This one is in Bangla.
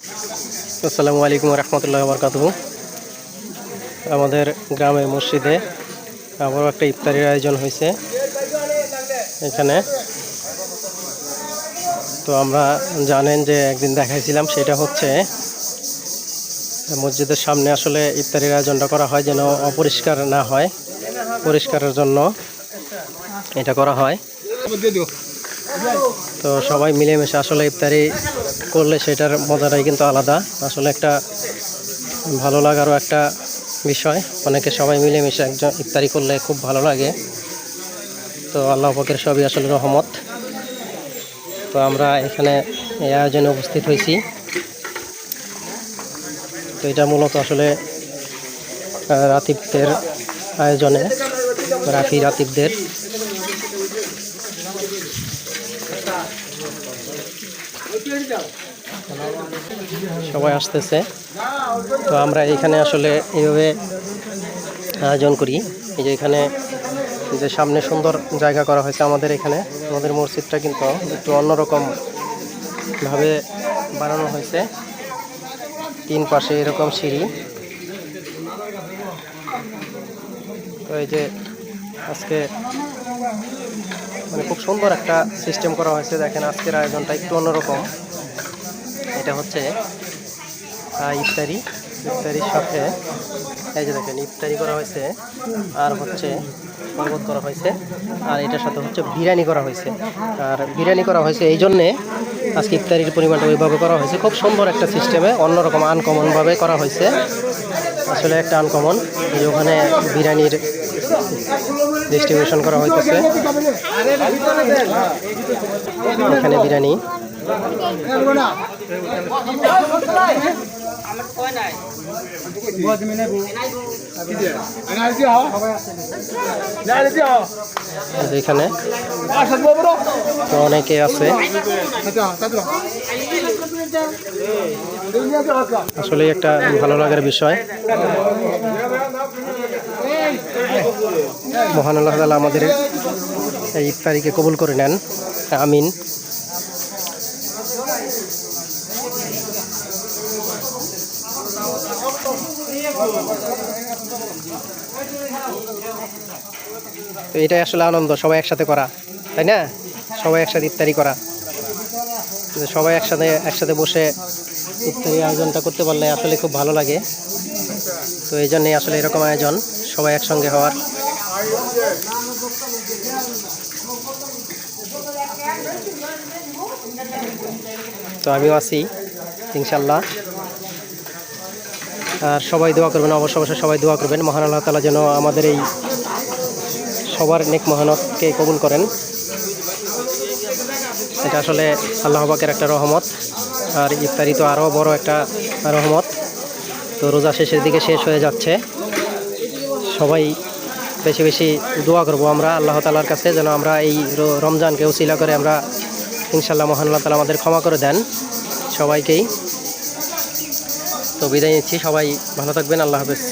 আসসালামু আলাইকুম রহমতুল্লাহ বরকাত আমাদের গ্রামের মসজিদে আবারও একটা ইফতারির আয়োজন হয়েছে এখানে। তো আমরা জানেন যে একদিন দেখাইছিলাম, সেটা হচ্ছে মসজিদের সামনে আসলে ইফতারির আয়োজনটা করা হয় যেন অপরিষ্কার না হয়, পরিষ্কারের জন্য এটা করা হয়। তো সবাই মিলেমিশে আসলে ইফতারি করলে সেটার মজাটাই কিন্তু আলাদা। আসলে একটা ভালো লাগারও একটা বিষয়। অনেকে সবাই মিলেমিশে একজন ইফতারি করলে খুব ভালো লাগে। তো আল্লাহ পাকের সবই আসলে রহমত। তো আমরা এখানে এই আয়োজনে উপস্থিত হয়েছি। তো এটা মূলত আসলে রাতিবদের আয়োজনে, রাফি রাতিবদের। সবাই আসতেছে। তো আমরা এখানে আসলে এইভাবে আয়োজন করি। এই যে এখানে যে সামনে সুন্দর জায়গা করা হয়েছে আমাদের এখানে। আমাদের মসজিদটা কিন্তু একটু অন্যরকম ভাবে বানানো হয়েছে। তিন পাশে এরকম সিঁড়ি। তো এই যে আজকে মানে খুব সুন্দর একটা সিস্টেম করা হয়েছে। দেখেন আজকের আয়োজনটা একটু অন্যরকম। এটা হচ্ছে ইফতারি। ইফতারির সাথে, এই যে দেখেন, ইফতারি করা হয়েছে, আর হচ্ছে শরবত করা হয়েছে, আর এটার সাথে হচ্ছে বিরিয়ানি করা হয়েছে। আর বিরিয়ানি করা হয়েছে এই জন্যে আজকে ইফতারির পরিমাণটা ওইভাবে করা হয়েছে। খুব সুন্দর একটা সিস্টেমে অন্যরকম আনকমনভাবে করা হয়েছে। আসলে একটা আনকমন, এই যে ওখানে বিরিয়ানির ডিস্ট্রিবিউশন করা হইতেছে। এখানে বিরিয়ানি। এখানে অনেকে আছে। আসলে একটা ভালো লাগার বিষয়। মহান আল্লাহ তাআলা আমাদের এই ইফতারিকে কবুল করে নেন। আমিন। এটাই আসলে আনন্দ, সবাই একসাথে করা, তাই না? সবাই একসাথে ইফতারি করা। সবাই একসাথে একসাথে বসে ইফতারি আয়োজনটা করতে পারলে আসলে খুব ভালো লাগে। তো এই জন্যই আসলে এরকম আয়োজন, সবাই একসঙ্গে হওয়ার। তো আমিও আছি ইনশাল্লাহ আর সবাই দোয়া করবেন, অবশ্য অবশ্যই সবাই দোয়া করবেন। মহান আল্লাহ তালা যেন আমাদের এই সবার নেক মহানতকে কবুল করেন। এটা আসলে আল্লাহ পাকের একটা রহমত, আর ইফতারি তো আরও বড় একটা রহমত। তো রোজা শেষের দিকে শেষ হয়ে যাচ্ছে। সবাই বেশি বেশি দোয়া করব আমরা আল্লাহ তালার কাছে, যেন আমরা এই রমজানকে উচিলা করে আমরা ইনশাল্লাহ মহান আল্লাহ তালা আমাদের ক্ষমা করে দেন সবাইকেই। তো বিদায় নিচ্ছি। সবাই ভালো থাকবেন। আল্লাহ হাফেজ।